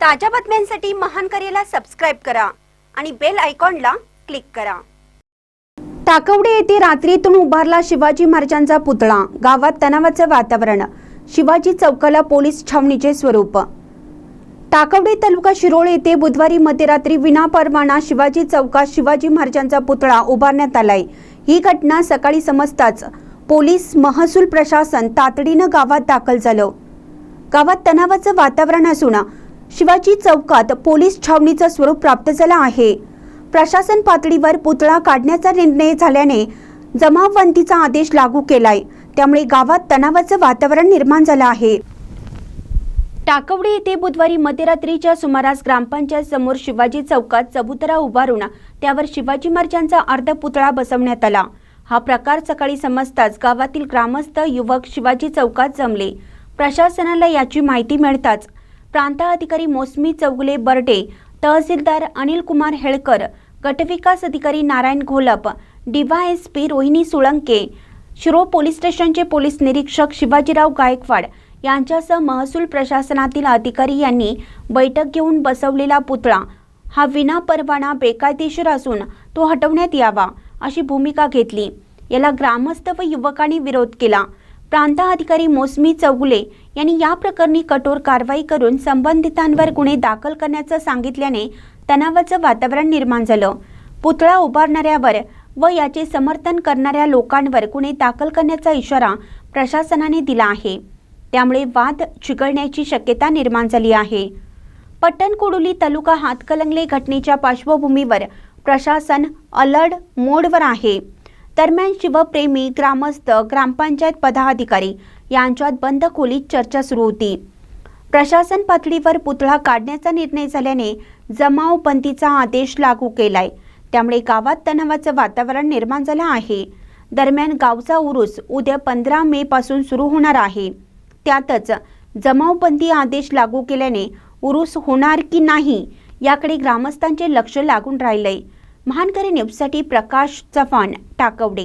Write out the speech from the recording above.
ताज्या बातम्यांसाठी महान करेला सबस्क्राईब करा आणि बेल आयकॉनला क्लिक करा. टाकवडे येथे रात्रीतून उभारला शिवाजी महाराजांचा पुतळा. गावात तणावाचं वातावरण. शिवाजी चौकाला पोलीस छावणीचे स्वरूप. टाकवडे तालुका शिरोळ येथे बुधवारी मध्यरात्री विनापरवाना शिवाजी चौकात शिवाजी महाराजांचा पुतळा उभारण्यात आलाय. ही घटना सकाळी समजताच पोलीस महसूल प्रशासन तातडीनं गावात दाखल झालं. गावात तणावाचं वातावरण असून शिवाजी चौकात पोलीस छावणीचं स्वरूप प्राप्त झालं आहे. प्रशासन पातळीवर पुतळा काढण्याचा निर्णय झाल्याने जमावबंदीचा आदेश लागू केलाय. त्यामुळे गावात तणावाचं वातावरण निर्माण झालं आहे. टाकवडे येथे बुधवारी मध्यरात्रीच्या सुमारास ग्रामपंचायत समोर शिवाजी चौकात चबुतरा उभारून त्यावर शिवाजी महाराजांचा अर्ध पुतळा बसवण्यात आला. हा प्रकार सकाळी समजताच गावातील ग्रामस्थ युवक शिवाजी चौकात जमले. प्रशासनाला याची माहिती मिळताच प्रांताधिकारी मोसमी चौगुले बर्डे तहसीलदार अनिल कुमार हेळकर गटविकास अधिकारी नारायण घोलप डीवायएसपी रोहिणी सुळंके शिरो पोलीस स्टेशनचे पोलीस निरीक्षक शिवाजीराव गायकवाड यांच्यासह महसूल प्रशासनातील अधिकारी यांनी बैठक घेऊन बसवलेला पुतळा हा विनापरवाना बेकायदेशीर असून तो हटवण्यात यावा अशी भूमिका घेतली. याला ग्रामस्थ व युवकांनी विरोध केला. प्रांताधिकारी मोसमी चौगुले यांनी या प्रकरणी कठोर कारवाई करून संबंधितांवर गुन्हे दाखल करण्याचं सांगितल्याने तणावाचं वातावरण निर्माण झालं. पुतळा उभारणाऱ्यावर व याचे समर्थन करणाऱ्या लोकांवर गुन्हे दाखल करण्याचा इशारा प्रशासनाने दिला आहे. त्यामुळे वाद चिघळण्याची शक्यता निर्माण झाली आहे. पट्टणकोडोली तालुका हातकलंगले घटनेच्या पार्श्वभूमीवर प्रशासन अलर्ट मोडवर आहे. दरम्यान शिवप्रेमी ग्रामस्थ ग्रामपंचायत पदाधिकारी यांच्यात बंद खोलीत चर्चा सुरू होती. प्रशासन पातळीवर पुतळा काढण्याचा निर्णय झाल्याने जमावबंदीचा आदेश लागू केलाय. त्यामुळे गावात तणावाचं वातावरण निर्माण झालं आहे. दरम्यान गावचा उरूस उद्या पंधरा मे पासून सुरू होणार आहे. त्यातच जमावबंदी आदेश लागू केल्याने उरूस होणार की नाही याकडे ग्रामस्थांचे लक्ष लागून राहिलंय. महानकरी न्यूजसाठी प्रकाश चव्हाण टाकवडे.